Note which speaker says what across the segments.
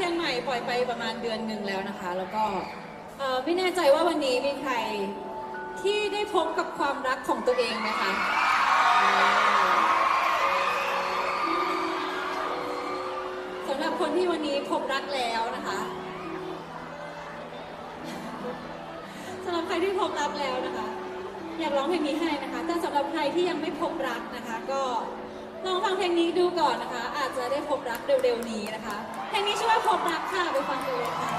Speaker 1: เพลงใหม่ปล่อยไปประมาณเดือนหนึ่งแล้วนะคะ แล้วก็ไม่แน่ใจว่าวันนี้มีใครที่ได้พบกับความรักของตัวเองไหมคะสำหรับคนที่วันนี้พบรักแล้วนะคะสำหรับใครที่พบรักแล้วนะคะ อยากร้องเพลงนี้ให้นะคะแต่สำหรับใครที่ยังไม่พบรักนะคะ ก็ ลองฟังเพลงนี้ดูก่อนนะคะ อาจจะได้พบรักเร็วๆนี้นะคะ เพลงนี้ชื่อว่าพบรักค่ะ ไปฟังกันเลยค่ะ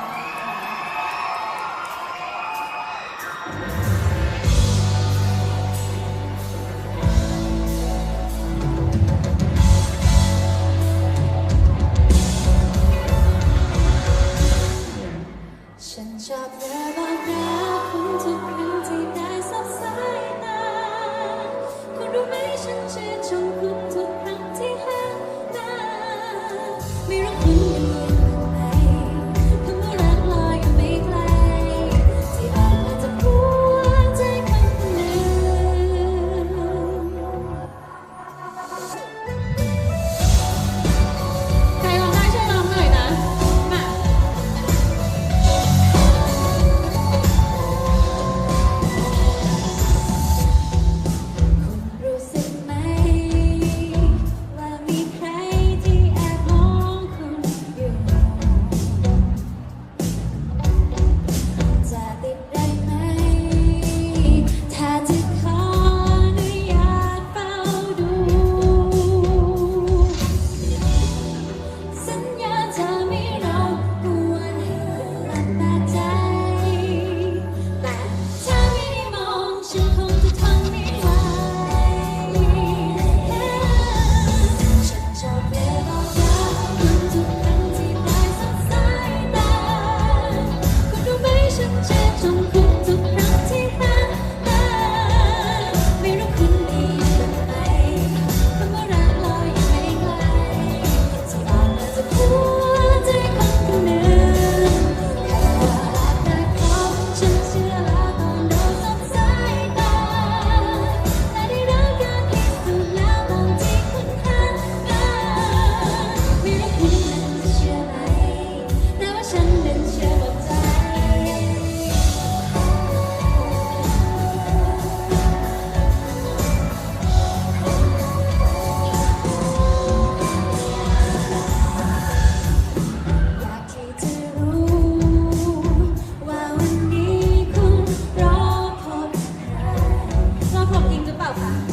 Speaker 1: 嗯